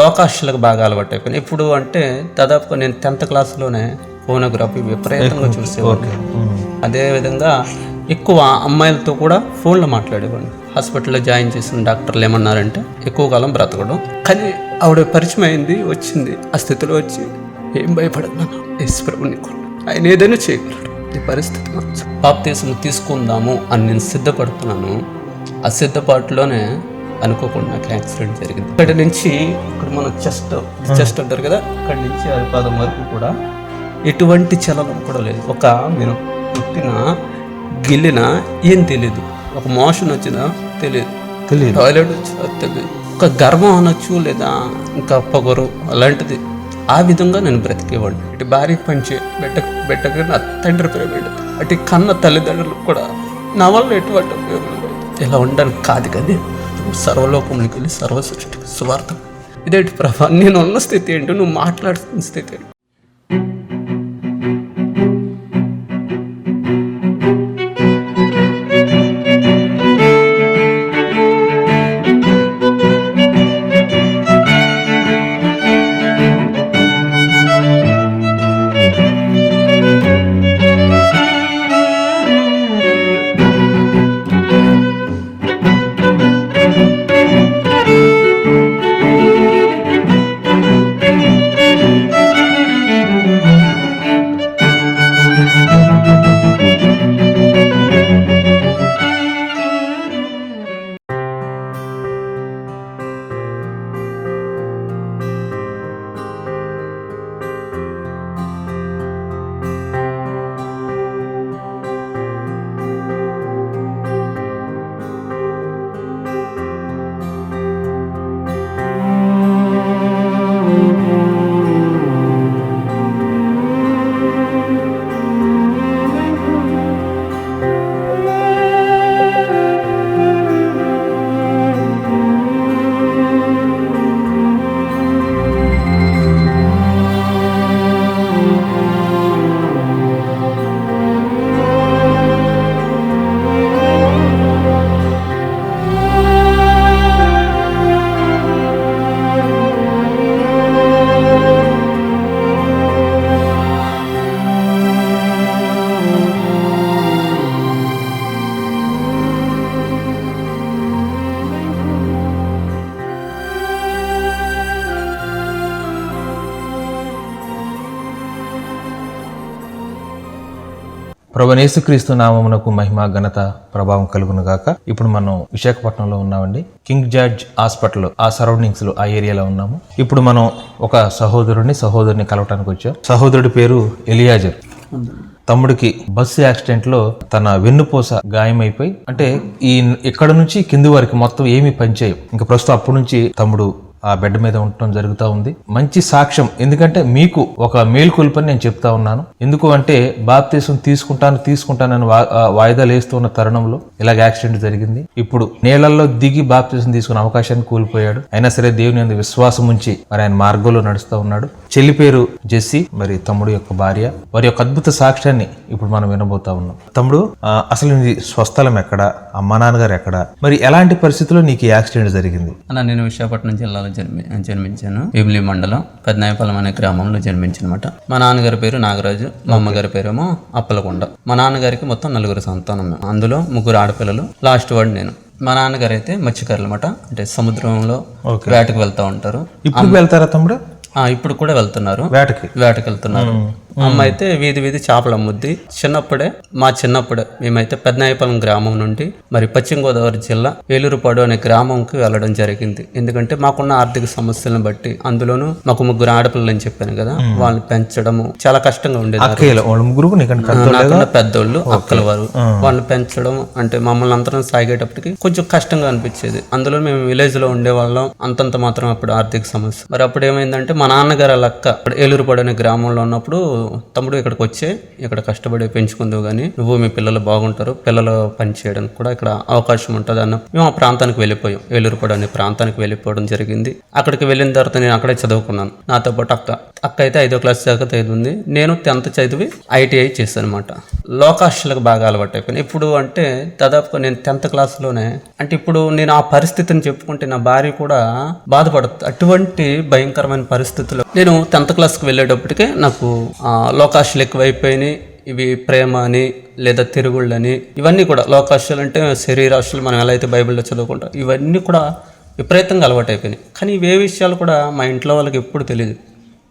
లోకాశలకు బాగా అలవాటు అయిపోయింది. ఇప్పుడు అంటే దాదాపుగా నేను టెన్త్ క్లాస్లోనే ఫోనోగ్రఫీ విపరీతంగా చూసేవాడిని. అదేవిధంగా ఎక్కువ అమ్మాయిలతో కూడా ఫోన్లో మాట్లాడేవాడిని. హాస్పిటల్లో జాయిన్ చేసిన డాక్టర్లు ఏమన్నారంటే ఎక్కువ కాలం బ్రతకడం. కానీ ఆవిడ పరిచయం అయింది వచ్చింది. ఆ స్థితిలో వచ్చి ఏం ప్రభు నీకు ఆయన ఏదైనా చేయగలడు. ఈ పరిస్థితి. బాప్తీసం తీసుకుందాము అని నేను సిద్ధపడుతున్నాను. ఆ సిద్ధపాటులోనే అనుకోకుండా నాకు యాక్సిడెంట్ జరిగింది. ఇక్కడ నుంచి ఇక్కడ మనం చెస్ట్ చెస్ట్ అంటారు కదా? ఇక్కడ నుంచి అది పాదం వరకు కూడా ఎటువంటి చలనం కూడా లేదు. ఒక మీరు పుట్టిన గిల్లిన ఏం తెలియదు ఒక మోషన్ వచ్చినా తెలియదు తెలియదు టాయిలెట్ వచ్చినా తెలియదు ఒక గర్వం అనొచ్చు లేదా ఇంకా పొగరు అలాంటిది. ఆ విధంగా నేను బ్రతికేవాడిని. ఇటు భార్య పంచే బెట్ట బెట్టగా నా తండ్రి ప్రేమ అటు కన్న తల్లిదండ్రులు కూడా నా వల్ల ఎటువంటి ఉపయోగం ఇలా ఉండడానికి కాదు కానీ సర్వలోకంలోకి వెళ్ళి సర్వ సృష్టికి స్వార్థం ఇదేంటి ప్రభా? నేను ఉన్న స్థితి ఏంటో? నువ్వు మాట్లాడుతున్న స్థితి ఏంటి? యేసుక్రీస్తు నామమునకు మహిమ ఘనత ప్రభావం కలుగును గాక. ఇప్పుడు మనం విశాఖపట్నంలో ఉన్నామండి. కింగ్ జార్జ్ హాస్పిటల్ ఆ సరౌండింగ్స్లో ఆ ఏరియాలో ఉన్నాము. ఇప్పుడు మనం ఒక సహోదరుని సహోదరుని కలవటానికి వచ్చాం. సహోదరుడి పేరు ఎలియాజర్. తమ్ముడికి బస్సు యాక్సిడెంట్లో తన వెన్నుపూస గాయమైపోయి అంటే ఈ ఇక్కడ నుంచి కింది వరకు మొత్తం ఏమీ పనిచేయవు. ఇంకా ప్రస్తుతం అప్పటి నుంచి తమ్ముడు ఆ బెడ్ మీద ఉండటం జరుగుతూ ఉంది. మంచి సాక్ష్యం. ఎందుకంటే మీకు ఒక మేల్కొల్పని నేను చెప్తా ఉన్నాను. ఎందుకు అంటే బాప్తీసం తీసుకుంటాను తీసుకుంటానని వాయిదాలు వేస్తున్న తరుణంలో ఇలాగ యాక్సిడెంట్ జరిగింది. ఇప్పుడు నీళ్ళలో దిగి బాప్తీసం తీసుకునే అవకాశాన్ని కోల్పోయాడు. అయినా సరే దేవుని అందు విశ్వాసం ఉంచి మరి ఆయన మార్గంలో నడుస్తూ ఉన్నాడు. చెల్లి పేరు జెస్సీ మరి తమ్ముడు యొక్క భార్య. వారి యొక్క అద్భుత సాక్ష్యాన్ని ఇప్పుడు మనం వినబోతా ఉన్నాం. తమ్ముడు అసలు నీ స్వస్థలం ఎక్కడ? అమ్మా నాన్నగారు ఎక్కడ? మరి ఎలాంటి పరిస్థితుల్లో నీకు యాక్సిడెంట్ జరిగింది? నేను విశాఖపట్నం జిల్లాలో జన్మి జన్మించాను. భీమిలి మండలం పెద్దనాయపాలెం అనే గ్రామంలో జన్మించనమాట. మా నాన్నగారి పేరు నాగరాజు మా అమ్మగారి పేరేమో అప్పలకొండ. మా నాన్నగారికి మొత్తం నలుగురు సంతానం. అందులో ముగ్గురు ఆడపిల్లలు లాస్ట్ వాడు నేను. మా నాన్నగారు అయితే మత్స్యకారులు అనమాట అంటే సముద్రంలో వేటకు వెళ్తూ ఉంటారు. ఇప్పుడు వెళ్తారా తమ్ముడు? ఇప్పుడు కూడా వెళ్తున్నారు. వేటకి? వేటకు వెళ్తున్నారు. అమ్మ అయితే వీధి వీధి చేపలు అమ్ముద్ది. చిన్నప్పుడే మా చిన్నప్పుడే మేమైతే పెద్దనాయపాలెం గ్రామం నుండి మరి పశ్చిమ గోదావరి జిల్లా ఏలూరుపాడు అనే గ్రామంకి వెళ్ళడం జరిగింది. ఎందుకంటే మాకున్న ఆర్థిక సమస్యలను బట్టి అందులోనూ మాకు ముగ్గురు ఆడపిల్లలు అని చెప్పాను కదా వాళ్ళని పెంచడము చాలా కష్టంగా ఉండేది నాకన్నా పెద్దోళ్ళు అక్కల వారు. వాళ్ళని పెంచడం అంటే మమ్మల్ని అందరం సాగేటప్పటికి కొంచెం కష్టంగా అనిపించేది. అందులో మేము విలేజ్లో ఉండేవాళ్ళం. అంతంత మాత్రం అప్పుడు ఆర్థిక సమస్య. మరి అప్పుడు ఏమైందంటే మా నాన్నగారు అక్క ఏలూరుపాడు అనే గ్రామంలో ఉన్నప్పుడు తమ్ముడు ఇక్కడికి వచ్చే ఇక్కడ కష్టపడి పెంచుకుందావు కానీ నువ్వు మీ పిల్లలు బాగుంటారు పిల్లలు పని చేయడానికి కూడా ఇక్కడ అవకాశం ఉంటుంది అన్న. మేము ఆ ప్రాంతానికి వెళ్ళిపోయాం. ఏలూరుపాడు అనే ప్రాంతానికి వెళ్ళిపోవడం జరిగింది. అక్కడికి వెళ్ళిన తర్వాత నేను అక్కడే చదువుకున్నాను. నాతో పాటు అక్క. అక్క అయితే ఐదో క్లాస్ దాకా చదివింది నేను టెన్త్ చదివి ఐటీఐ చేశాను అనమాట లోకాశలకు బాగా అలవాటు అయిపోయింది ఇప్పుడు అంటే దాదాపుగా నేను టెన్త్ క్లాస్లోనే అంటే ఇప్పుడు నేను ఆ పరిస్థితిని చెప్పుకుంటే నా భార్య కూడా బాధపడుతుంది అటువంటి భయంకరమైన పరిస్థితుల్లో నేను టెన్త్ క్లాస్కి వెళ్ళేటప్పటికే నాకు ఆ, లోకాశలు ఎక్కువైపోయినాయి. ఇవి ప్రేమ అని లేదా తిరుగుళ్ళని ఇవన్నీ కూడా లోకాశలు అంటే శరీరాశలు మనం ఎలా అయితే బైబిల్లో చదువుకుంటాం ఇవన్నీ కూడా విపరీతంగా అలవాటు అయిపోయినాయి కానీ ఇవే విషయాలు కూడా మా ఇంట్లో వాళ్ళకి ఎప్పుడు తెలియదు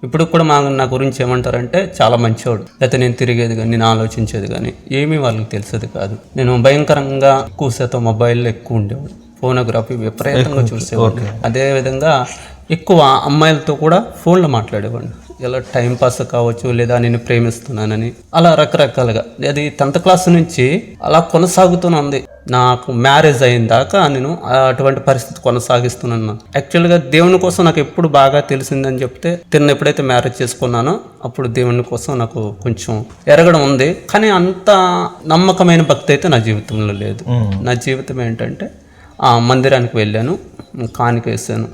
ఇప్పుడు కూడా మా నా గురించి ఏమంటారంటే చాలా మంచివాడు లేకపోతే నేను తిరిగేది కానీ నేను ఆలోచించేది కానీ ఏమీ వాళ్ళకి తెలిసేది కాదు. నేను భయంకరంగా ఎక్కువ శాతం మొబైల్లో ఎక్కువ ఉండేవాడు. ఫోనోగ్రఫీ విపరీతంగా చూసేవాడిని. అదే విధంగా ఎక్కువ అమ్మాయిలతో కూడా ఫోన్లో మాట్లాడేవాడిని. ఇలా టైం పాస్ కావచ్చు లేదా నేను ప్రేమిస్తున్నానని. అలా రకరకాలుగా. అది టెన్త్ క్లాస్ నుంచి అలా కొనసాగుతూనే ఉంది. నాకు మ్యారేజ్ అయిన దాకా నేను అటువంటి పరిస్థితి కొనసాగిస్తున్నాను యాక్చువల్గా దేవుని కోసం నాకు ఎప్పుడు బాగా తెలిసిందని చెప్తే తిన్న ఎప్పుడైతే మ్యారేజ్ చేసుకున్నానో అప్పుడు దేవుని కోసం నాకు కొంచెం ఎరగడం ఉంది. కానీ అంత నమ్మకమైన భక్తి అయితే నా జీవితంలో లేదు. నా జీవితం ఏంటంటే ఆ మందిరానికి వెళ్ళాను కానుక వేసాను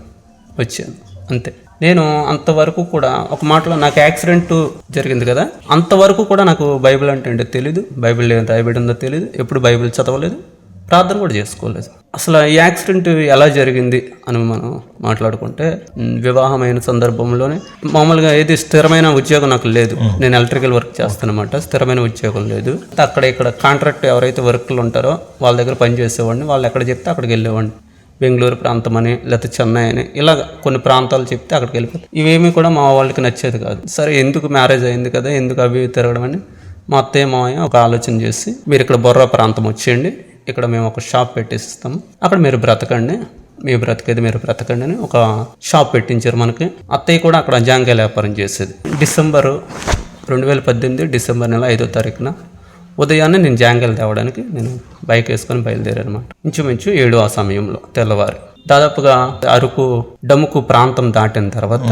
వచ్చాను. అంతే. నేను అంతవరకు కూడా ఒక మాటలో నాకు యాక్సిడెంట్ జరిగింది కదా అంతవరకు కూడా నాకు బైబిల్ అంటే ఏంటో తెలీదు బైబిల్ ఏం రాయబడి ఉందో తెలీదు ఎప్పుడు బైబిల్ చదవలేదు ప్రార్థన కూడా చేసుకోలేదు. అసలు ఈ యాక్సిడెంట్ ఎలా జరిగింది అని మనం మాట్లాడుకుంటే వివాహమైన సందర్భంలోనే మామూలుగా ఏది స్థిరమైన ఉద్యోగం నాకు లేదు. నేను ఎలక్ట్రికల్ వర్క్ చేస్తానమాట స్థిరమైన ఉద్యోగం లేదు. అక్కడ ఇక్కడ కాంట్రాక్ట్ ఎవరైతే వర్క్లు ఉంటారో వాళ్ళ దగ్గర పని చేసేవాడిని వాళ్ళు ఎక్కడ చెప్తే అక్కడికి వెళ్ళేవాడిని. బెంగళూరు ప్రాంతం అని లేకపోతే చెన్నై అని ఇలా కొన్ని ప్రాంతాలు చెప్తే అక్కడికి వెళ్ళిపోతాయి ఇవేమీ కూడా మా వాళ్ళకి నచ్చేది కాదు. సరే ఎందుకు మ్యారేజ్ అయింది కదా ఎందుకు అవి ఇవి తిరగడం అని మా అత్తయ్య మామయ్య ఒక ఆలోచన చేసి మీరు ఇక్కడ బొర్రా ప్రాంతం వచ్చేయండి ఇక్కడ మేము ఒక షాప్ పెట్టేసిస్తాము అక్కడ మీరు బ్రతకండి మీ బ్రతికేది మీరు బ్రతకండి అని ఒక షాప్ పెట్టించారు మనకి. అత్తయ్య కూడా అక్కడ జాంకాయ వ్యాపారం చేసేది. డిసెంబరు రెండు వేల పద్దెనిమిది డిసెంబర్ నెల ఐదో తారీఖున ఉదయాన్నే నేను జాంగల్ తేవడానికి నేను బైక్ వేసుకొని బయలుదేరాను అనమాట ఇంచుమించు ఏడు ఆ సమయంలో తెల్లవారి. దాదాపుగా అరకు డముకు ప్రాంతం దాటిన తర్వాత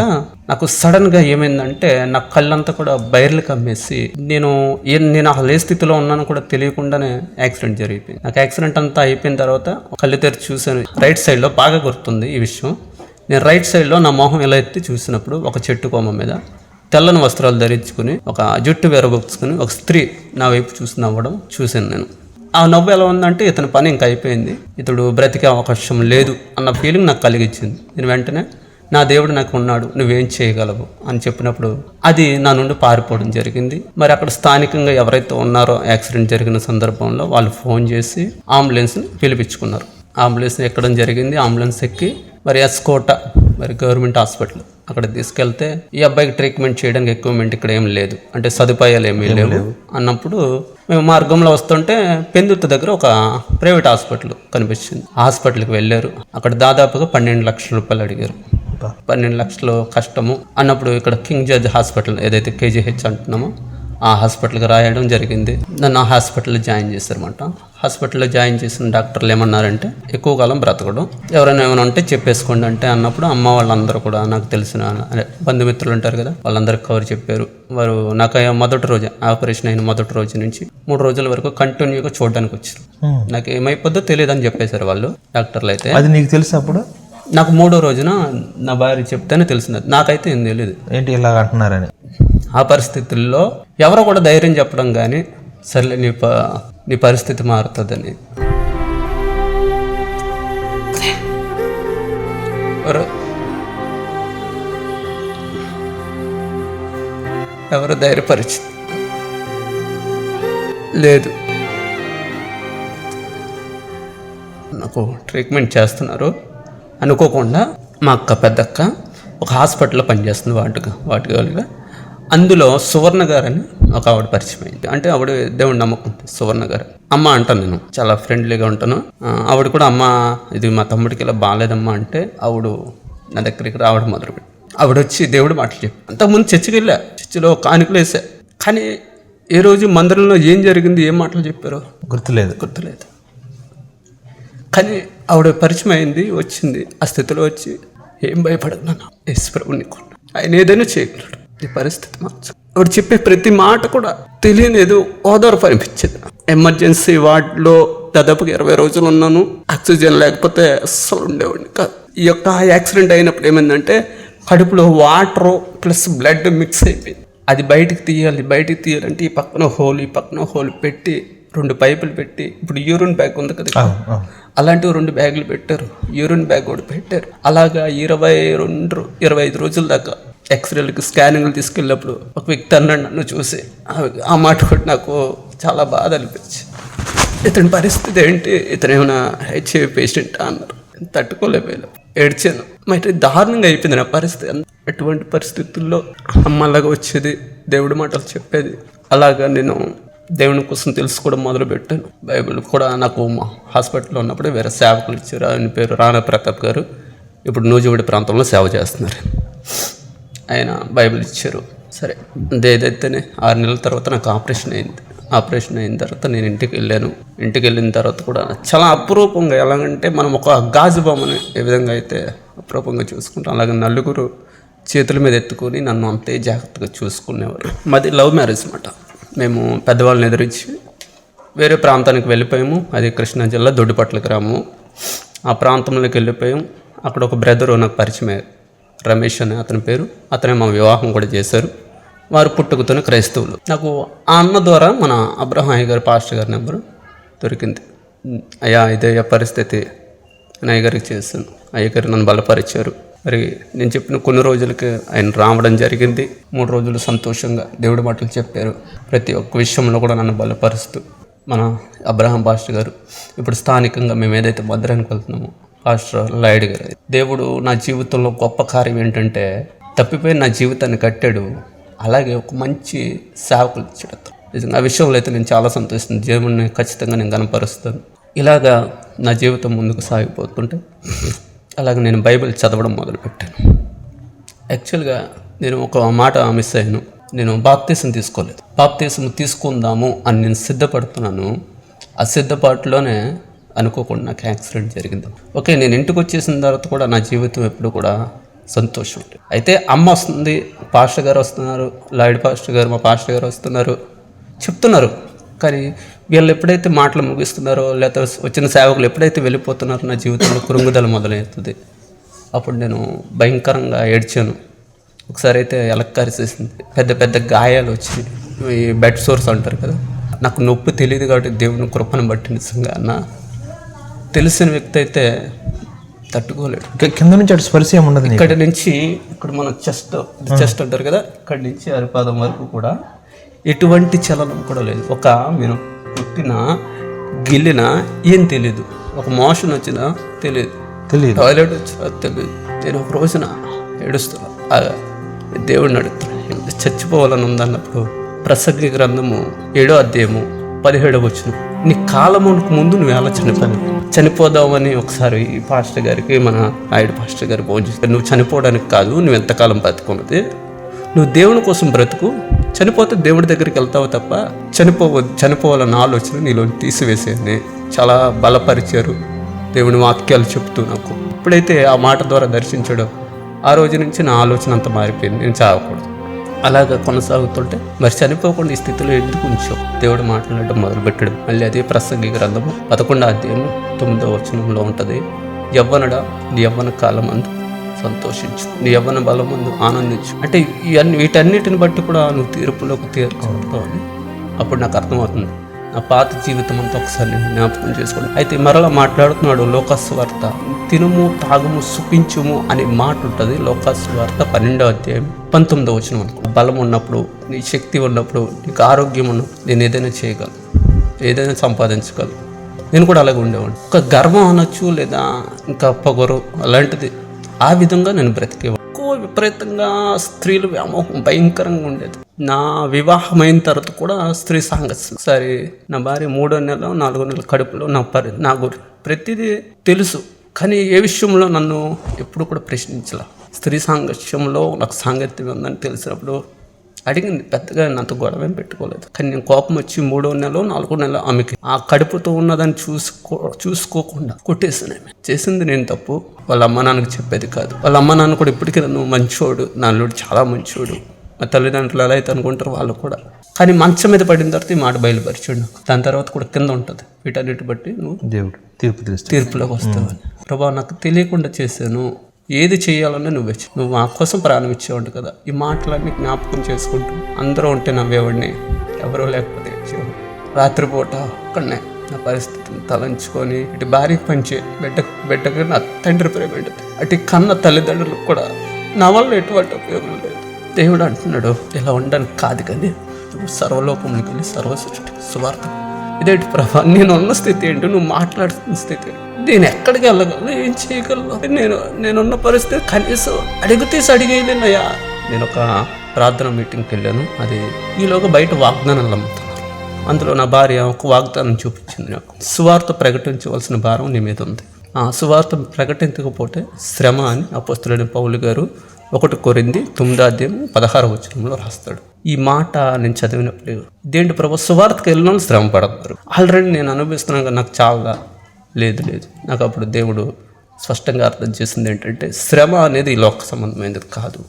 నాకు సడన్గా ఏమైందంటే నా కళ్ళంతా కూడా బైర్లు కమ్మేసి నేను ఏ- నేను అసలు ఏ స్థితిలో ఉన్నానో కూడా తెలియకుండానే యాక్సిడెంట్ జరిగిపోయింది. నాకు యాక్సిడెంట్ అంతా అయిపోయిన తర్వాత కళ్ళు తెరిచి చూశాను రైట్ సైడ్లో బాగా గుర్తుంది ఈ విషయం. నేను రైట్ సైడ్లో నా మొహం ఎలా ఎత్తి చూసినప్పుడు ఒక చెట్టు కొమ్మ మీద తెల్లని వస్త్రాలు ధరించుకుని ఒక జుట్టు వెరబొచ్చుకుని ఒక స్త్రీ నా వైపు చూసి నవ్వడం చూశాను నేను. ఆ నవ్వు ఎలా ఉందంటే ఇతని పని ఇంకా అయిపోయింది. ఇతడు బ్రతికే అవకాశం లేదు అన్న ఫీలింగ్ నాకు కలిగించింది. నేను వెంటనే నా దేవుడు నాకు ఉన్నాడు నువ్వేం చేయగలవు? అని చెప్పినప్పుడు అది నా నుండి పారిపోవడం జరిగింది. మరి అక్కడ స్థానికంగా ఎవరైతే ఉన్నారో యాక్సిడెంట్ జరిగిన సందర్భంలో వాళ్ళు ఫోన్ చేసి అంబులెన్స్ని పిలిపించుకున్నారు. అంబులెన్స్ ఎక్కడం జరిగింది. అంబులెన్స్ ఎక్కి మరి ఎస్కోట మరి గవర్నమెంట్ హాస్పిటల్ అక్కడ తీసుకెళ్తే ఈ అబ్బాయికి ట్రీట్మెంట్ చేయడానికి ఎక్విప్మెంట్ ఇక్కడ ఏం లేదు. అంటే సదుపాయాలు ఏమీ లేవు అన్నప్పుడు మేము మార్గంలో వస్తుంటే పెందుర్తి దగ్గర ఒక ప్రైవేట్ హాస్పిటల్ కనిపించింది. హాస్పిటల్కి వెళ్ళారు. అక్కడ దాదాపుగా పన్నెండు లక్షల రూపాయలు అడిగారు. పన్నెండు లక్షలు కష్టము అన్నప్పుడు ఇక్కడ కింగ్ జడ్జ్ హాస్పిటల్ ఏదైతే కేజీహెచ్ అంటున్నామో ఆ హాస్పిటల్కి రాయడం జరిగింది. నన్ను ఆ హాస్పిటల్లో జాయిన్ చేశారన్నమాట. హాస్పిటల్లో జాయిన్ చేసిన డాక్టర్లు ఏమన్నారంటే ఎక్కువ కాలం బ్రతకడం. ఎవరైనా ఏమైనా ఉంటే చెప్పేసుకోండి అంటే అన్నప్పుడు అమ్మ వాళ్ళందరూ కూడా నాకు తెలిసిన అదే బంధుమిత్రులు ఉంటారు కదా వాళ్ళందరికీ కవర్ చెప్పారు. వారు నాకు మొదటి రోజు ఆపరేషన్ అయిన మొదటి రోజు నుంచి మూడు రోజుల వరకు కంటిన్యూగా చూడడానికి వచ్చారు. నాకు ఏమైపోద్దో తెలియదు అని చెప్పేశారు వాళ్ళు డాక్టర్లు అయితే. అది నీకు తెలుసు అప్పుడు? నాకు మూడో రోజున నా భార్య చెప్తేనే తెలిసింది. నాకైతే ఏం తెలియదు ఏంటి ఇలాగ అంటున్నారని? ఆ పరిస్థితుల్లో ఎవరో కూడా ధైర్యం చెప్పడం కానీ సర్లే నీ ప నీ పరిస్థితి మారుతుందని. ఎవరు? ఎవరు ధైర్యపరిచి లేదు. నాకు ట్రీట్మెంట్ చేస్తున్నారు. అనుకోకుండా మా అక్క పెద్దక్క ఒక హాస్పిటల్లో పనిచేస్తుంది వాటిగా వాటిగా అందులో సువర్ణ గారు అని ఒక ఆవిడ పరిచయం అయింది. అంటే ఆవిడ దేవుడి నమ్మకం సువర్ణ గారు అమ్మ అంటాను నేను చాలా ఫ్రెండ్లీగా ఉంటాను. ఆవిడ కూడా అమ్మ ఇది మా తమ్ముడికి ఇలా బాగాలేదమ్మా అంటే ఆవిడ నా దగ్గరికి రావడం మొదలుపెట్టి ఆవిడ వచ్చి దేవుడి మాటలు చెప్పి అంతకుముందు చర్చికి వెళ్ళా చర్చిలో కానుకలు వేసా. కానీ ఏ రోజు మందిరంలో ఏం జరిగింది ఏం మాటలు చెప్పారో గుర్తులేదు. గుర్తులేదు. కానీ ఆవిడ పరిచయం అయింది వచ్చింది. ఆ స్థితిలో వచ్చి ఏం భయపడదు నాన్న యేసు ప్రభు నీకు ఆయన ఏదైనా చేయగలడు. నీ పరిస్థితి మార్చు ఆవిడ చెప్పే ప్రతి మాట కూడా తెలియని ఏదో ఓదార్పు అనిపించేది ఎమర్జెన్సీ వార్డులో దాదాపుగా ఇరవై రోజులు ఉన్నాను. ఆక్సిజన్ లేకపోతే అస్సలు ఉండేవాడిని కాదు. ఈ యొక్క యాక్సిడెంట్ అయినప్పుడు ఏమైందంటే కడుపులో వాటర్ ప్లస్ బ్లడ్ మిక్స్ అయిపోయింది. అది బయటికి తీయాలి బయటికి తీయాలంటే ఈ పక్కన హోల్ ఈ పక్కన హోల్ పెట్టి రెండు పైపులు పెట్టి ఇప్పుడు యూరిన్ బ్యాగ్ ఉంది కదా. అలాంటివి రెండు బ్యాగులు పెట్టారు. యూరిన్ బ్యాగ్ కూడా పెట్టారు. అలాగా ఇరవై రెండు ఇరవై ఐదు రోజుల దాకా ఎక్స్రేలకు స్కానింగ్లు తీసుకెళ్ళినప్పుడు ఒక వ్యక్తి అన్నాడు నన్ను చూసి. ఆ- మాట కూడా నాకు చాలా బాధ అనిపించింది ఇతని పరిస్థితి ఏంటి? ఇతను ఏమైనా హెచ్ఐవి పేషెంట్? అన్నారు. తట్టుకోలేకపోయాను. ఏడ్చాను. మరి దారుణంగా అయిపోయింది నా పరిస్థితి. ఎటువంటి పరిస్థితుల్లో అమ్మలాగా వచ్చేది దేవుడి మాటలు చెప్పేది. అలాగా నేను దేవుని కోసం తెలుసుకోవడం మొదలుపెట్టాను. బైబిల్ కూడా నాకు మా హాస్పిటల్లో ఉన్నప్పుడు వేరే సేవకులు ఇచ్చారు. ఆయన పేరు రాణా ప్రతాప్ గారు. ఇప్పుడు నూజివీడి ప్రాంతంలో సేవ చేస్తున్నారు. ఆయన బైబిల్ ఇచ్చారు. సరే. ఏదైతేనే ఆరు నెలల తర్వాత నాకు ఆపరేషన్ అయింది. ఆపరేషన్ అయిన తర్వాత నేను ఇంటికి వెళ్ళాను. ఇంటికి వెళ్ళిన తర్వాత కూడా చాలా అపురూపంగా ఎలాగంటే మనం ఒక గాజు బొమ్మని ఏ విధంగా అయితే అపురూపంగా చూసుకుంటాం అలాగే నలుగురు చేతుల మీద ఎత్తుకొని నన్ను అంతే జాగ్రత్తగా చూసుకునేవారు. మాది లవ్ మ్యారేజ్ అనమాట మేము పెద్దవాళ్ళని ఎదురించి వేరే ప్రాంతానికి వెళ్ళిపోయాము. అది కృష్ణా జిల్లా దొడ్డిపట్ల గ్రామం. ఆ ప్రాంతంలోకి వెళ్ళిపోయాం. అక్కడ ఒక బ్రదర్ నాకు పరిచయం అయ్యారు. రమేష్ అనే అతని పేరు. అతనే మా వివాహం కూడా చేశారు. వారు పుట్టుకతోనే క్రైస్తవులు. నాకు ఆ అన్న ద్వారా మన అబ్రహం గారి పాస్టర్ గారి నెంబరు దొరికింది. అయ్యా ఇదే పరిస్థితి. నేను అయ్యగారికి చేశాను. అయ్యగారు నన్ను బలపరిచారు. మరి నేను చెప్పిన కొన్ని రోజులకి ఆయన రావడం జరిగింది. మూడు రోజులు సంతోషంగా దేవుడి మాటలు చెప్పారు. ప్రతి ఒక్క విషయంలో కూడా నన్ను బలపరుస్తూ మన అబ్రహాం పాస్టర్ గారు ఇప్పుడు స్థానికంగా మేము ఏదైతే మధురానికి వెళ్తున్నామో పాస్టర్ లాయుడు గారు దేవుడు నా జీవితంలో గొప్ప కార్యం ఏంటంటే తప్పిపోయి నా జీవితాన్ని కట్టాడు. అలాగే ఒక మంచి సేవకులు ఇచ్చాడు నిజంగా ఆ విషయంలో అయితే నేను చాలా సంతోషిస్తాను దేవుడిని ఖచ్చితంగా నేను కనపరుస్తాను ఇలాగా నా జీవితం ముందుకు సాగిపోతుంటే అలాగే నేను బైబిల్ చదవడం మొదలుపెట్టాను. యాక్చువల్గా నేను ఒక మాట మిస్ అయ్యాను. నేను బాప్తీసం తీసుకోలేదు. బాప్తీసం తీసుకుందాము అని నేను సిద్ధపడుతున్నాను. ఆ సిద్ధపాటులోనే అనుకోకుండా నాకు యాక్సిడెంట్ జరిగింది. ఓకే నేను ఇంటికి వచ్చేసిన తర్వాత కూడా నా జీవితం ఎప్పుడు కూడా సంతోషం అయితే అమ్మ వస్తుంది పాస్టర్ గారు వస్తున్నారు లాయిడ్ పాస్టర్ గారు మా పాస్టర్ గారు వస్తున్నారు చెప్తున్నారు. కానీ వీళ్ళు ఎప్పుడైతే మాటలు ముగిస్తున్నారో లేకపోతే వచ్చిన సేవకులు ఎప్పుడైతే వెళ్ళిపోతున్నారో నా జీవితంలో కురుంగుదల మొదలవుతుంది. అప్పుడు నేను భయంకరంగా ఏడ్చాను. ఒకసారి అయితే ఎలక్కరిసేసింది పెద్ద పెద్ద గాయాలు వచ్చినాయి. ఈ బెడ్ సోర్స్ అంటారు కదా నాకు నొప్పి తెలియదు కాబట్టి దేవుని కృపను బట్టి నిజంగా అన్నా తెలిసిన వ్యక్తి అయితే తట్టుకోలేడు. కింద నుంచి అటు స్పర్శ ఉండదు ఇక్కడ నుంచి ఇక్కడ మన చెస్ట్ చెస్ట్ అంటారు కదా ఇక్కడ నుంచి అరిపాదం వరకు కూడా ఎటువంటి చలనం కూడా లేదు. ఒక మీరు పుట్టిన గిల్లిన ఏం తెలియదు ఒక మోషన్ వచ్చినా తెలియదు తెలియదు టాయిలెట్ వచ్చినా తెలియదు నేను ఒక రోజున ఏడుస్తున్నా దేవుడిని అడుగుతున్నా చచ్చిపోవాలని ఉందన్నప్పుడు ప్రసంగి గ్రంథము ఏడో అధ్యాయము పదిహేడవ వచ్చిన నీ కాలమునకు ముందు నువ్వు ఎలా చనిపోను చనిపోదామని ఒకసారి ఈ పాస్టర్ గారికి మన నాయుడు పాస్టర్ గారు ఫోన్ చేస్తారు నువ్వు చనిపోవడానికి కాదు నువ్వు ఎంతకాలం బ్రతుకున్నది నువ్వు దేవుని కోసం బ్రతుకు. చనిపోతే దేవుడి దగ్గరికి వెళ్తావు తప్ప చనిపోవ చనిపోవాలన్న ఆలోచన నీలో తీసివేసేయని చాలా బలపరిచారు దేవుని వాక్యాలు చెప్తూ నాకు. ఇప్పుడైతే ఆ మాట ద్వారా దర్శించడం ఆ రోజు నుంచి నా ఆలోచన అంతా మారిపోయింది. నేను చావకూడదు. అలాగా కొనసాగుతుంటే మరి చనిపోకుండా ఈ స్థితిలో ఎందుకు ఉంచావు? దేవుడు మాట్లాడడం మొదలుపెట్టడం. మళ్ళీ అదే ప్రసంగి గ్రంథము పదకొండో అధ్యాయము తొమ్మిదో వచనంలో ఉంటుంది. యవ్వనడా నీ యవ్వన కాలం అందు సంతోషించు. నీ యవ్వన బలం అందు ఆనందించు. అంటే ఇవన్నీ వీటన్నిటిని బట్టి కూడా నువ్వు తీర్పులోకి తీర్చుకుంటావని అప్పుడు నాకు అర్థమవుతుంది. నా పాత జీవితం అంతా ఒకసారి నేను జ్ఞాపకం చేసుకోండి అయితే మరలా మాట్లాడుతున్నాడు లోకస్ వార్త తినుము తాగుము సుఖించుము అనే మాట ఉంటుంది లోకస్ వార్త అధ్యాయం పంతొమ్మిదో వచ్చిన అనుకో బలం ఉన్నప్పుడు నీ శక్తి ఉన్నప్పుడు నీకు ఆరోగ్యం ఉన్నప్పుడు నేను ఏదైనా చేయగలను ఏదైనా సంపాదించగలను. నేను కూడా అలాగే ఉండేవాడిని. ఒక గర్వం అనొచ్చు లేదా ఇంకా పొగరు అలాంటిది. ఆ విధంగా నేను బ్రతికేవాడు ఎక్కువ విపరీతంగా స్త్రీలు వ్యామోహం భయంకరంగా ఉండేది. నా వివాహమైన తర్వాత కూడా స్త్రీ సాంగత్యం. సరే నా భార్య మూడో నెల నాలుగో నెల కడుపులో నా పరి నా గురి ప్రతిదీ తెలుసు. కానీ ఏ విషయంలో నన్ను ఎప్పుడు కూడా ప్రశ్నించాల. స్త్రీ సాంగత్యంలో నాకు సాంగత్యం ఉందని తెలిసినప్పుడు అడిగింది. పెద్దగా నాతో గొడవ ఏం పెట్టుకోలేదు. కానీ నేను కోపం వచ్చి మూడో నెల నాలుగో నెల ఆమెకి ఆ కడుపుతో ఉన్నదని చూసుకో చూసుకోకుండా కొట్టేసాను ఆమె. చేసింది నేను తప్పు. వాళ్ళ అమ్మ నాన్నకి చెప్పేది కాదు. వాళ్ళ అమ్మ నాన్న కూడా ఇప్పటికీ నన్ను మంచోడు. నా చాలా మంచోడు. తల్లిదండ్రులు ఎలా అయితే అనుకుంటారో వాళ్ళు కూడా. కానీ మంచం మీద పడిన తర్వాత ఈ మాట బయలుపరిచాడు దాని తర్వాత కూడా కింద ఉంటుంది. వీటన్నిటి బట్టి నువ్వు దేవుడు తీర్పు తీర్పులోకి వస్తావని. ప్రభా నాకు తెలియకుండా చేశాను. ఏది చేయాలన్నా నువ్వే. నువ్వు మా కోసం ప్రాణం ఇచ్చేవాడు కదా. ఈ మాటలన్నీ జ్ఞాపకం చేసుకుంటూ అందరూ ఉంటే నవ్వేవాడిని. ఎవరూ లేకపోతే. రాత్రిపూట ఒక్కడనే నా పరిస్థితిని తలంచుకొని ఇటు భార్య పంచే బిడ్డ బిడ్డకు నా తండ్రి ప్రేమ? అటు కన్న తల్లిదండ్రులకు కూడా నా వల్ల ఎటువంటి ఉపయోగం లేదు. దేవుడు అంటున్నాడు ఇలా ఉండడానికి కాదు కానీ నువ్వు సర్వలోకంలోకి వెళ్ళి సర్వ సృష్టి సువార్త. ఇదేంటి ప్రభా నేను ఉన్న స్థితి ఏంటి? నువ్వు మాట్లాడుతున్న స్థితి నేను ఎక్కడికి వెళ్ళగలను? ఏం చేయగలను? నేను నేనున్న పరిస్థితి కనీసం అడిగితే అడిగేయలేనయ్యా. నేను ఒక ప్రార్థన మీటింగ్కి వెళ్ళాను. అది ఈలోగా బయట వాగ్దానాలు అమ్ముతున్నారు. అందులో నా భార్య ఒక వాగ్దానం చూపించింది నాకు. సువార్త ప్రకటించవలసిన భారం నీ మీద ఉంది. ఆ సువార్త ప్రకటించకపోతే శ్రమ అని అపోస్తులైన పౌలు గారు ఒకటి కొరింది తొమ్మిదో అధ్యాయం పదహారు వచనంలో రాస్తాడు. ఈ మాట నేను చదివినప్పుడు ఇదేంటి ప్రభు? సువార్తకు వెళ్ళిన శ్రమ పడతారు. ఆల్రెడీ నేను అనుభవిస్తున్నాను నాకు చాలా లేదు లేదు. నాకు అప్పుడు దేవుడు స్పష్టంగా అర్థం చేసింది ఏంటంటే శ్రమ అనేది ఈ లోక సంబంధమైనది కాదు.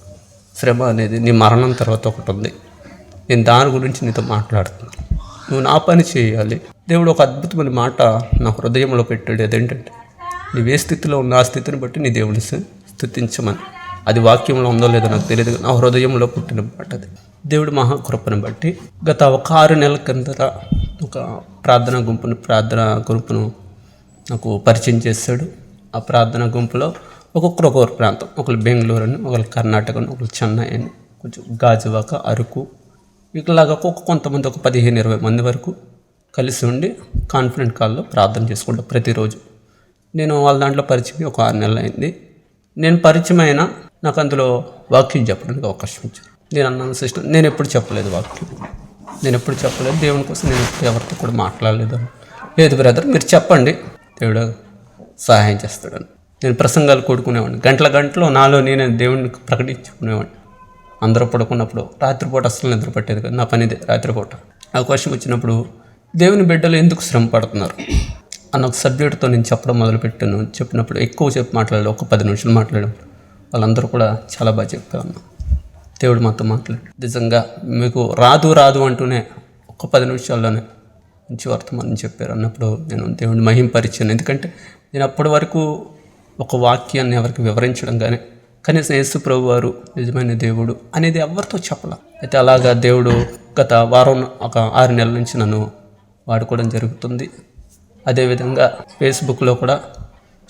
శ్రమ అనేది నీ మరణం తర్వాత ఒకటి ఉంది. నేను దాని గురించి నీతో మాట్లాడుతున్నాను. నువ్వు నా పని చేయాలి. దేవుడు ఒక అద్భుతమైన మాట నా హృదయంలో పెట్టాడు. అదేంటంటే నీవు ఏ స్థితిలో ఉన్న ఆ స్థితిని బట్టి నీ దేవుని స్థుతించమని. అది వాక్యంలో ఉందో లేదో నాకు తెలియదు నా హృదయంలో పుట్టిన మాట అది. దేవుడి మహాకృపను బట్టి గత ఒక ఆరు నెలల కిందట ఒక ప్రార్థనా గుంపును ప్రార్థనా గుంపును నాకు పరిచయం చేశాడు. ఆ ప్రార్థనా గుంపులో ఒక్కొక్కరు ఒక్కొక్క ప్రాంతం. ఒకరు బెంగళూరు అని ఒకరు కర్ణాటక అని ఒకరు చెన్నై అని కొంచెం గాజువాక అరకు. ఇట్లాగా ఒక కొంతమంది ఒక పదిహేను ఇరవై మంది వరకు కలిసి ఉండి కాన్ఫిడెంట్ కాల్లో ప్రార్థన చేసుకుంటాం ప్రతిరోజు. నేను వాళ్ళ దాంట్లో పరిచయం ఒక ఆరు నెలలు అయింది. నేను పరిచయమైన నాకు అందులో వాక్యం చెప్పడానికి అవకాశం ఇచ్చారు. నేను అన్నాను సిస్టర్ నేను ఎప్పుడు చెప్పలేదు వాక్యం. నేను ఎప్పుడు చెప్పలేదు దేవుని కోసం నేను ఎప్పుడు ఎవరితో కూడా మాట్లాడలేదు లేదు బ్రదర్ మీరు చెప్పండి. దేవుడు సహాయం చేస్తాడని. నేను ప్రసంగాలు కూడుకునేవాడిని. గంటల గంటలో నాలో నేనే దేవుడిని ప్రకటించుకునేవాడిని. అందరూ పడుకున్నప్పుడు రాత్రిపూట అసలు నిద్ర పట్టేది కదా. నా పనిదే రాత్రిపూట. అవకాశం వచ్చినప్పుడు దేవుని బిడ్డలు ఎందుకు శ్రమ పడుతున్నారు? అన్న ఒక సబ్జెక్ట్తో నేను చెప్పడం మొదలుపెట్టాను. చెప్పినప్పుడు ఎక్కువ చెప్పి మాట్లాడాలి ఒక పది నిమిషాలు మాట్లాడడం వాళ్ళందరూ కూడా చాలా బాగా చెప్పారు దేవుడు మాతో మాట్లాడు. నిజంగా మీకు రాదు రాదు అంటూనే ఒక పది నిమిషాల్లోనే మంచి వర్తమానం చెప్పారు. అన్నప్పుడు నేను దేవుడిని మహింపరిచాను. ఎందుకంటే నేను అప్పటి వరకు ఒక వాక్యాన్ని ఎవరికి వివరించడం కానీ కనీసం యేసు ప్రభు వారు నిజమైన దేవుడు అనేది ఎవరితో చెప్పాల. అయితే అలాగా దేవుడు గత వారం ఒక ఆరు నెలల నుంచి నన్ను వాడుకోవడం జరుగుతుంది. అదేవిధంగా ఫేస్బుక్లో కూడా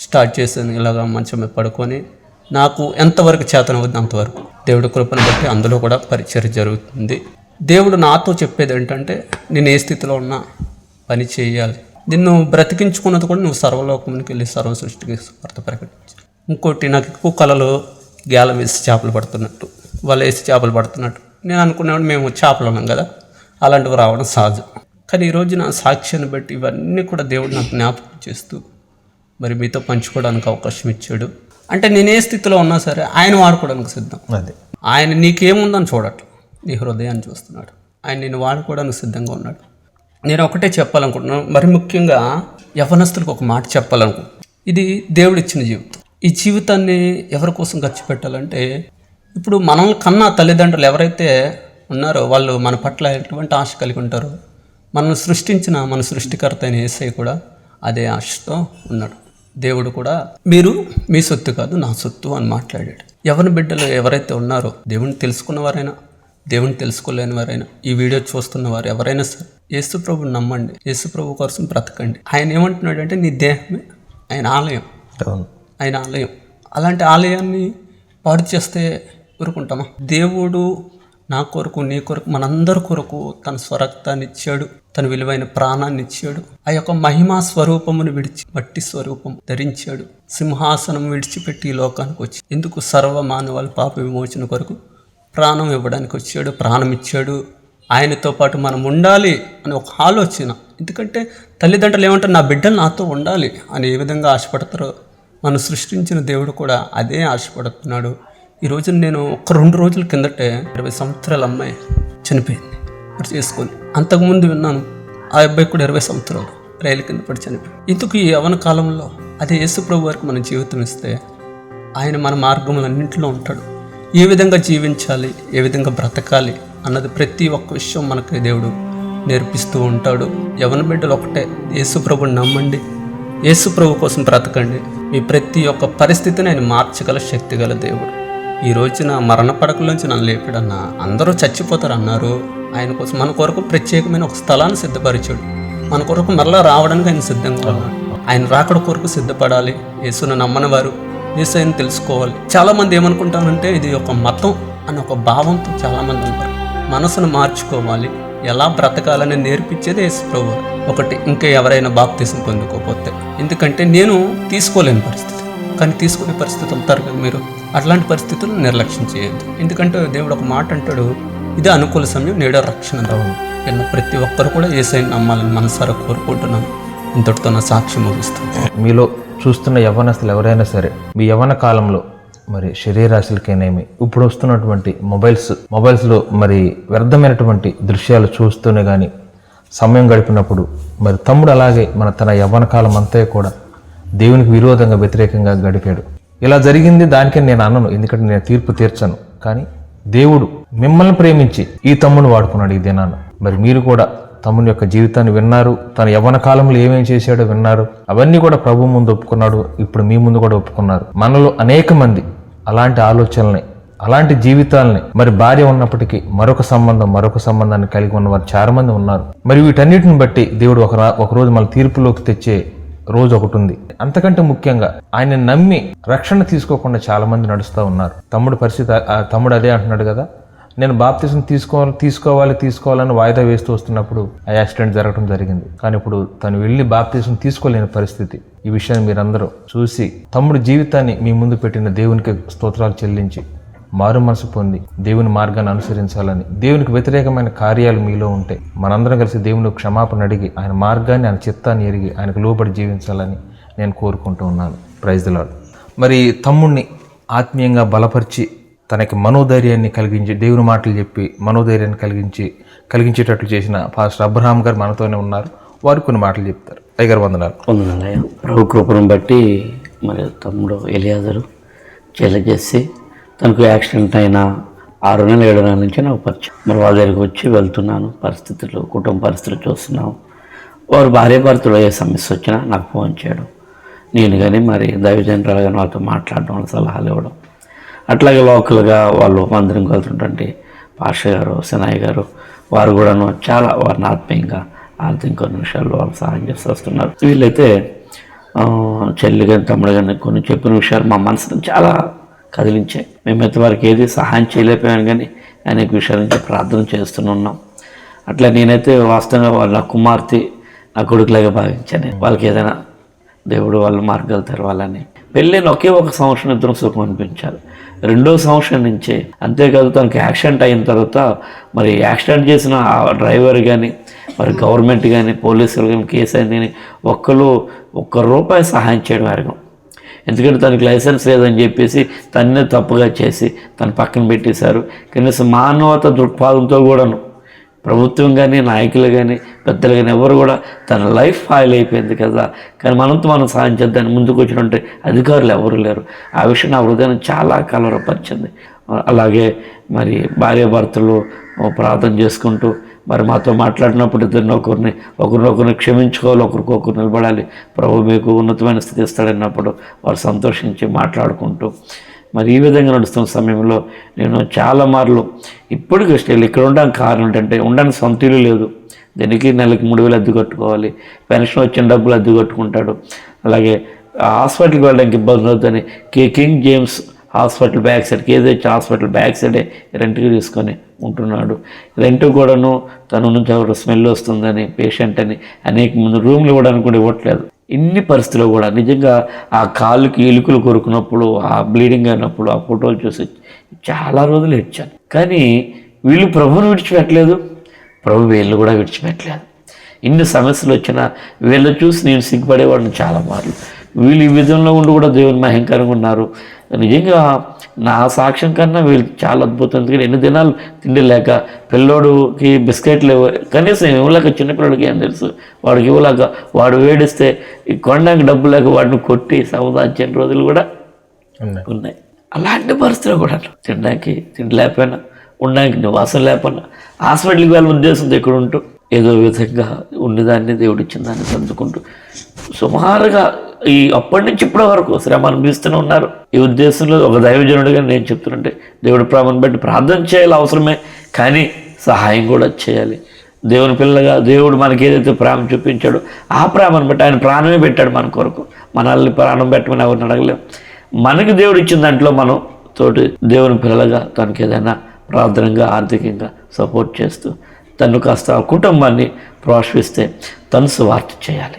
స్టార్ట్ చేశాను ఇలాగా మంచం పడుకొని. నాకు ఎంతవరకు చేతనవుద్ది అంతవరకు. దేవుడి కృపను బట్టి అందులో కూడా పరిచయం జరుగుతుంది. దేవుడు నాతో చెప్పేది ఏంటంటే నేను ఏ స్థితిలో ఉన్నా పని చేయాలి. నిన్ను బ్రతికించుకున్నది కూడా నువ్వు సర్వలోకంకి వెళ్ళి సర్వ సృష్టికి వార్త ప్రకటించు. ఇంకోటి నాకు ఎక్కువ కళలు గేలం వేసి చేపలు పడుతున్నట్టు వాళ్ళు వేసి చేపలు పడుతున్నట్టు. నేను అనుకున్నాడు మేము చేపలు ఉన్నాం కదా అలాంటివి రావడం సహజం. కానీ ఈరోజు నా సాక్ష్యాన్ని బట్టి ఇవన్నీ కూడా దేవుడు నాకు జ్ఞాపకం చేస్తూ మరి మీతో పంచుకోవడానికి అవకాశం ఇచ్చాడు. అంటే నేను ఏ స్థితిలో ఉన్నా సరే ఆయన వాడుకోవడానికి సిద్ధం. అదే. ఆయన నీకేముందని చూడట్లేదు నీ హృదయాన్ని చూస్తున్నాడు. ఆయన నేను వాడుకోవడానికి సిద్ధంగా ఉన్నాడు. నేను ఒకటే చెప్పాలనుకుంటున్నాను. మరి ముఖ్యంగా యవనస్తులకు ఒక మాట చెప్పాలనుకుంటున్నాను. ఇది దేవుడు ఇచ్చిన జీవితం. ఈ జీవితాన్ని ఎవరి కోసం ఖర్చు పెట్టాలంటే ఇప్పుడు మనం కన్నా తల్లిదండ్రులు ఎవరైతే ఉన్నారో వాళ్ళు మన పట్ల ఎటువంటి ఆశ కలిగి ఉంటారో మనల్ని సృష్టించిన మన సృష్టికర్త అయిన ఏసై కూడా అదే ఆశతో ఉన్నాడు. దేవుడు కూడా మీరు మీ సొత్తు కాదు నా సొత్తు అని మాట్లాడాడు. ఎవరి బిడ్డలు ఎవరైతే ఉన్నారో దేవుని తెలుసుకున్నవారైనా దేవుని తెలుసుకోలేని వారైనా ఈ వీడియో చూస్తున్న వారు ఎవరైనా సరే యేసు ప్రభుని నమ్మండి యేసు ప్రభు కోసం బ్రతకండి. ఆయన ఏమంటున్నాడంటే నీ దేహమే ఆయన ఆలయం. ఆయన ఆలయం. అలాంటి ఆలయాన్ని పాడు చేస్తే ఊరుకుంటామా? దేవుడు నా కొరకు నీ కొరకు మనందరి కొరకు తన స్వరక్తాన్ని ఇచ్చాడు తన విలువైన ప్రాణాన్ని ఇచ్చాడు. ఆ యొక్క మహిమా స్వరూపమును విడిచి మట్టి స్వరూపం ధరించాడు. సింహాసనం విడిచిపెట్టి ఈ లోకానికి వచ్చి ఎందుకు సర్వ మానవాళి పాప విమోచన కొరకు ప్రాణం ఇవ్వడానికి వచ్చాడు ప్రాణం ఇచ్చాడు. ఆయనతో పాటు మనం ఉండాలి అని ఒక ఆలోచన. ఎందుకంటే తల్లిదండ్రులు ఏమంటారు నా బిడ్డలు నాతో ఉండాలి అని ఏ విధంగా ఆశపడతారో మనం సృష్టించిన దేవుడు కూడా అదే ఆశపడుతున్నాడు. ఈ నేను ఒక రెండు రోజుల కిందటే ఇరవై సంవత్సరాల అమ్మాయి చనిపోయింది. మరి చేసుకొని అంతకుముందు విన్నాను ఆ అబ్బాయి కూడా ఇరవై సంవత్సరాలు రైలు కింద పడి చనిపోయింది ఇందుకు ఈ యవన కాలంలో అదే యేసు ప్రభు వారికి మన జీవితం ఇస్తే ఆయన మన మార్గములన్నింటిలో ఉంటాడు. ఏ విధంగా జీవించాలి ఏ విధంగా బ్రతకాలి అన్నది ప్రతి ఒక్క విషయం మనకి దేవుడు నేర్పిస్తూ ఉంటాడు. యవన బిడ్డలు ఒకటే యేసుప్రభుని నమ్మండి. యేసుప్రభు కోసం బ్రతకండి. మీ ప్రతి ఒక్క పరిస్థితిని ఆయన మార్చగల శక్తి గల దేవుడు. ఈ రోజున మరణ పడకలోంచి నన్ను లేపాడన్న అందరూ చచ్చిపోతారు అన్నారు ఆయన కోసం మన కొరకు ప్రత్యేకమైన ఒక స్థలాన్ని సిద్ధపరిచాడు. మన కొరకు మరలా రావడానికి ఆయన సిద్ధంగా ఉన్నాడు. ఆయన రాకడ కొరకు సిద్ధపడాలి. యేసును నమ్మని వారు యేసుని తెలుసుకోవాలి. చాలా మంది ఏమనుకుంటారంటే ఇది ఒక మతం అని ఒక భావంతో చాలా మంది ఉంటారు. మనసును మార్చుకోవాలి. ఎలా బ్రతకాలని నేర్పించేది యేసు ఒకటి ఇంకా ఎవరైనా బాప్తీసం పొందుకోకపోతే. ఎందుకంటే నేను తీసుకోలేని పరిస్థితి. కానీ తీసుకునే పరిస్థితి ఉంటారు కదా మీరు. అట్లాంటి పరిస్థితులను నిర్లక్ష్యం చేయొద్దు. ఎందుకంటే దేవుడు ఒక మాట అంటాడు ఇదే అనుకూల సమయం నేడ రక్షణ దవం ప్రతి ఒక్కరు కూడా ఏసైని నమ్మాలని మనసారా కోరుకుంటున్నాను. ఇంతటితో నా సాక్షి ముగిస్తుంది. మీలో చూస్తున్న యవ్వనస్తులు ఎవరైనా సరే మీ యవ్వన కాలంలో మరి శరీరాశులకేనేమి ఇప్పుడు వస్తున్నటువంటి మొబైల్స్ మొబైల్స్లో మరి వ్యర్థమైనటువంటి దృశ్యాలు చూస్తూనే కానీ సమయం గడిపినప్పుడు మరి తమ్ముడు అలాగే మన తన యవ్వన కాలం అంతా కూడా దేవునికి విరోధంగా వ్యతిరేకంగా గడిపాడు. ఇలా జరిగింది దానికే నేను అనను ఎందుకంటే నేను తీర్పు తీర్చను. కానీ దేవుడు మిమ్మల్ని ప్రేమించి ఈ తమ్ముని వాడుకున్నాడు ఈ దినాన. మరి మీరు కూడా తమ్ముని యొక్క జీవితాన్ని విన్నారు తన యవ్వన కాలంలో ఏమేం చేశాడో విన్నారు. అవన్నీ కూడా ప్రభు ముందు ఒప్పుకున్నాడు ఇప్పుడు మీ ముందు కూడా ఒప్పుకున్నారు. మనలో అనేక మంది అలాంటి ఆలోచనల్ని అలాంటి జీవితాలని మరి భార్య ఉన్నప్పటికీ మరొక సంబంధం మరొక సంబంధాన్ని కలిగి ఉన్న వారు చాలా మంది ఉన్నారు. మరి వీటన్నిటిని బట్టి దేవుడు ఒక ఒకరోజు ఒక రోజు మన తీర్పులోకి తెచ్చే రోజు ఒకటి ఉంది అంతకంటే ముఖ్యంగా ఆయన నమ్మి రక్షణ తీసుకోకుండా చాలా మంది నడుస్తూ ఉన్నారు. తమ్ముడు పరిస్థితి తమ్ముడు అదే అంటున్నాడు కదా? నేను బాప్తిజం తీసుకోవాలి తీసుకోవాలి తీసుకోవాలని వాయిదా వేస్తూ వస్తున్నప్పుడు ఆ యాక్సిడెంట్ జరగడం జరిగింది. కానీ ఇప్పుడు తను వెళ్ళి బాప్తిజం తీసుకోలేని పరిస్థితి. ఈ విషయాన్ని మీరందరూ చూసి తమ్ముడు జీవితాన్ని మీ ముందు పెట్టిన దేవునికి స్తోత్రాలు చెల్లించి మారు మనసు పొంది దేవుని మార్గాన్ని అనుసరించాలని. దేవునికి వ్యతిరేకమైన కార్యాలు మీలో ఉంటే మనందరం కలిసి దేవుని క్షమాపణ అడిగి ఆయన మార్గాన్ని ఆయన చిత్తాన్ని ఎరిగి ఆయనకు లోబడి జీవించాలని నేను కోరుకుంటూ ఉన్నాను. ప్రైజ్లాడు మరి తమ్ముణ్ణి ఆత్మీయంగా బలపరిచి తనకి మనోధైర్యాన్ని కలిగించి దేవుని మాటలు చెప్పి మనోధైర్యాన్ని కలిగించి కలిగించేటట్లు చేసిన పాస్టర్ అబ్రహాం గారు మనతోనే ఉన్నారు. వారు కొన్ని మాటలు చెప్తారు. టైగర్ వందనాలు. వందనాలయ్య ప్రభు కృపను బట్టి మరి తమ్ముడు ఎలియాదరు చేసి తనకు యాక్సిడెంట్ అయినా ఆరు నెలలు ఏడు నెలల నుంచి నాకు పరిచయం. మరి వాళ్ళ దగ్గరికి వచ్చి వెళ్తున్నాను. పరిస్థితులు కుటుంబ పరిస్థితులు చూస్తున్నాం. వారు భార్య భర్తలు ఏ సమస్య వచ్చినా నాకు ఫోన్ చేయడం. నేను కానీ మరి దైవజనరాలు కానీ వాళ్ళతో మాట్లాడడం వాళ్ళ సలహాలు ఇవ్వడం. అట్లాగే లోకల్గా వాళ్ళు మందిరం వెళ్తుంటే పాష గారు సినాయ్ గారు వారు కూడాను చాలా వారిని ఆత్మీయంగా ఆర్థిక కొన్ని విషయాల్లో వాళ్ళు సహాయం చేస్తూ వస్తున్నారు. వీళ్ళైతే చెల్లి కానీ తమ్ముడు కానీ కొన్ని చెప్పిన విషయాలు మా మనసును చాలా కదిలించాయి మేమైతే వారికి ఏది సహాయం చేయలేకపోయాను కానీ అనేక విషయాల నుంచి ప్రార్థన చేస్తూనే ఉన్నాం అట్లా నేనైతే వాస్తవంగా వాళ్ళ కుమార్తె నా కొడుకులాగా భావించాను. వాళ్ళకి ఏదైనా దేవుడు వాళ్ళ మార్గాలు తెరవాలని. పెళ్ళైన ఒకే ఒక సంవత్సరం ఇద్దరం సుఖం అనిపించారు రెండో సంవత్సరం నుంచే అంతేకాదు తనకి యాక్సిడెంట్ అయిన తర్వాత మరి యాక్సిడెంట్ చేసిన ఆ డ్రైవర్ కానీ మరి గవర్నమెంట్ కానీ పోలీసులు కానీ కేసు అయింది కానీ ఒక్కరు ఒక్క రూపాయి సహాయం చేయడం అరగం ఎందుకంటే తనకి లైసెన్స్ లేదని చెప్పేసి తన్నే తప్పుగా చేసి తన పక్కన పెట్టేశారు. కనీసం మానవత దృక్పథంతో కూడాను ప్రభుత్వం కానీ నాయకులు కానీ పెద్దలు కానీ ఎవరు కూడా తన లైఫ్ ఫాయిల్ అయిపోయింది కదా. కానీ మనంతో మనం సాయం చేద్దాన్ని ముందుకు వచ్చినట్టే అధికారులు ఎవరు లేరు. ఆ విషయం నా హృదయాన్ని చాలా కలవరపరిచింది. అలాగే మరి భార్యాభర్తలు ప్రార్థన చేసుకుంటూ మరి మాతో మాట్లాడినప్పుడు ఇద్దరిని ఒకరిని ఒకరినొకరిని క్షమించుకోవాలి ఒకరికొకరు నిలబడాలి. ప్రభు మీకు ఉన్నతమైన స్థితి ఇస్తాడన్నప్పుడు వారు సంతోషించి మాట్లాడుకుంటూ. మరి ఈ విధంగా నడుస్తున్న సమయంలో నేను చాలా మార్లు ఇప్పటికీ స్టిల్ ఇక్కడ ఉండడానికి కారణం ఏంటంటే ఉండడానికి సొంత ఇల్లు లేదు. దీనికి నెలకి మూడు వేలు అద్దె కట్టుకోవాలి. పెన్షన్ వచ్చిన డబ్బులు అద్దె కట్టుకుంటాడు. అలాగే హాస్పిటల్కి వెళ్ళడానికి ఇబ్బంది అవుతుందని K king James hospital back side KGH hospital back సైడే రెంట్కి తీసుకొని ఉంటున్నాడు. రెంట్ కూడాను తన నుంచి ఎవరు స్మెల్ వస్తుందని పేషెంట్ అని అనేక మంది రూమ్లు ఇవ్వడానికి కూడా ఇవ్వట్లేదు. ఇన్ని పరిస్థితుల్లో కూడా నిజంగా ఆ కాళ్ళకి ఎలుకలు కొరుకున్నప్పుడు ఆ బ్లీడింగ్ అయినప్పుడు ఆ ఫోటోలు చూసి చాలా రోజులు ఏడ్చాను. కానీ వీళ్ళు ప్రభువుని విడిచిపెట్టలేదు. ప్రభు వీళ్ళు కూడా విడిచిపెట్టలేదు. ఇన్ని సమస్యలు వచ్చినా వీళ్ళు చూసి నేను సిగ్గుపడేవాడిని చాలా మార్లు. వీళ్ళు ఈ విధంలో ఉండి కూడా దేవుని మహంకరంగా ఉన్నారు. నిజంగా నా సాక్ష్యం కన్నా వీళ్ళు చాలా అద్భుతం. ఎందుకంటే ఎన్ని దినాలు తిండి లేక పిల్లోడుకి బిస్కెట్లు ఇవ్వ కనీసం ఇవ్వలేక చిన్నపిల్లడికి ఏం తెలుసు? వాడికి ఇవ్వలేక వాడు వేడిస్తే ఈ కొనడానికి డబ్బు లేక వాడిని కొట్టి సముదాయించిన రోజులు కూడా ఉన్నాయి. అలాంటి పరిస్థితులు కూడా తినడానికి తిండి లేకపోయినా ఉండడానికి నివాసం లేకపోయినా హాస్పిటల్కి వెళ్ళిన ఉద్దేశంతో ఇక్కడ ఉంటూ ఏదో విధంగా ఉన్నదాన్ని దేవుడు ఇచ్చిన దాన్ని పంచుకుంటూ సుమారుగా ఈ అప్పటి నుంచి ఇప్పటి వరకు శ్రమ అనిపిస్తూనే ఉన్నారు. ఈ ఉద్దేశంలో ఒక దైవజనుడిగా నేను చెప్తుంటే దేవుడి ప్రేమను బట్టి ప్రార్థన చేయాలి అవసరమే కానీ సహాయం కూడా చేయాలి. దేవుని పిల్లగా దేవుడు మనకి ఏదైతే ప్రేమ చూపించాడో ఆ ప్రేమను బట్టి ఆయన ప్రాణమే పెట్టాడు మన కొరకు. మనల్ని ప్రాణం పెట్టమని ఎవరిని అడగలేం. మనకి దేవుడు ఇచ్చిన దాంట్లో మనం తోటి దేవుని పిల్లలుగా తనకి ఏదైనా ప్రార్థనగా ఆర్థికంగా సపోర్ట్ చేస్తూ తను కాస్త ఆ కుటుంబాన్ని ప్రోత్సహిస్తే తను స్వార్థ చేయాలి.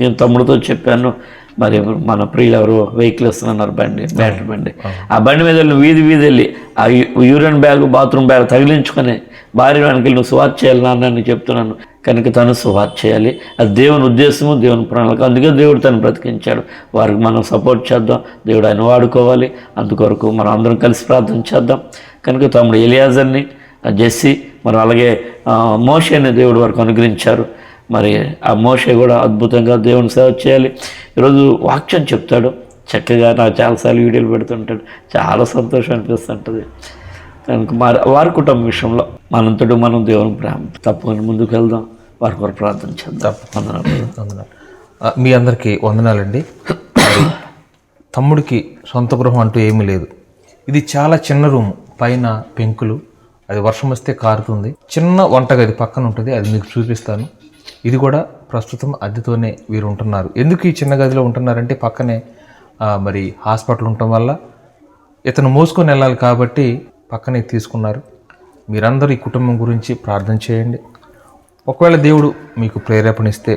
నేను తమ్ముడితో చెప్పాను మరి మన ప్రియులు ఎవరు వెహికల్ వస్తున్నారు బండి బ్యాటరీ బండి. ఆ. బండి మీద వెళ్ళి వీధి వీధి వెళ్ళి ఆ యూరిన్ బ్యాగ్ బాత్రూమ్ బ్యాగ్ తగిలించుకొని భార్య వెనక నువ్వు సువార్త చేయాలి నాన్న అని చెప్తున్నాను. కనుక తను సువార్త చేయాలి. అది దేవుని ఉద్దేశము దేవుని ప్రణాళిక. అందుకే దేవుడు తను బ్రతికించాడు. వారికి మనం సపోర్ట్ చేద్దాం. దేవుడు ఆయన వాడుకోవాలి. అందుకొరకు మనం అందరం కలిసి ప్రార్థన చేద్దాం. కనుక తమ్ముడు ఎలియాజర్ని జెస్సీ మరి అలాగే మోషేని దేవుడు వరకు అనుగ్రహించారు. మరి ఆ మోషే కూడా అద్భుతంగా దేవుని సేవ చేయాలి. ఈరోజు వాక్యం చెప్తాడు. చక్కగా నాకు చాలాసార్లు వీడియోలు పెడుతుంటాడు. చాలా సంతోషం అనిపిస్తుంటుంది. కనుక మరి వారి కుటుంబం విషయంలో మనంతటి మనం దేవుని ప్రేమ తప్పకుండా ముందుకు వెళ్దాం. వారి కొరకు ప్రార్థన చేద్దాం. వందనాలు. మీ అందరికీ వందనాలండి. తమ్ముడికి సొంత గృహం అంటూ ఏమీ లేదు. ఇది చాలా చిన్న రూమ్ పైన పెంకులు అది వర్షం వస్తే కారుతుంది. చిన్న వంటగది పక్కన ఉంటుంది అది మీకు చూపిస్తాను. ఇది కూడా ప్రస్తుతం అద్దెతోనే వీరు ఉంటున్నారు ఎందుకు ఈ చిన్న గదిలో ఉంటున్నారంటే పక్కనే మరి హాస్పిటల్ ఉండటం వల్ల ఇతను మోసుకొని వెళ్ళాలి కాబట్టి పక్కనే తీసుకున్నారు. మీరందరూ ఈ కుటుంబం గురించి ప్రార్థన చేయండి. ఒకవేళ దేవుడు మీకు ప్రేరేపణిస్తే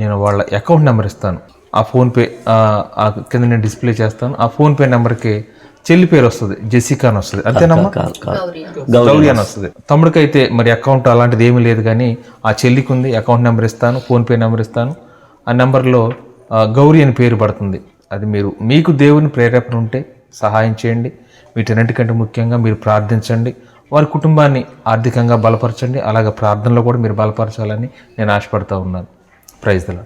నేను వాళ్ళ అకౌంట్ నెంబర్ ఇస్తాను. ఆ ఫోన్పే కింద నేను డిస్ప్లే చేస్తాను. ఆ ఫోన్పే నెంబర్కి చెల్లి పేరు వస్తుంది జెసికా అని వస్తుంది. అంతేనమ్మా? గౌరీ. అని వస్తుంది. తమ్ముడికి అయితే మరి అకౌంట్ అలాంటిది ఏమీ లేదు కానీ ఆ చెల్లికి ఉంది అకౌంట్ నెంబర్ ఇస్తాను ఫోన్పే నెంబర్ ఇస్తాను. ఆ నెంబర్లో గౌరీ అని పేరు పడుతుంది. అది మీరు మీకు దేవుని ప్రేరేపణ ఉంటే సహాయం చేయండి. వీటన్నిటికంటే ముఖ్యంగా మీరు ప్రార్థించండి. వారి కుటుంబాన్ని ఆర్థికంగా బలపరచండి. అలాగే ప్రార్థనలో కూడా మీరు బలపరచాలని నేను ఆశపడతా ఉన్నాను. ప్రైజ్ దలా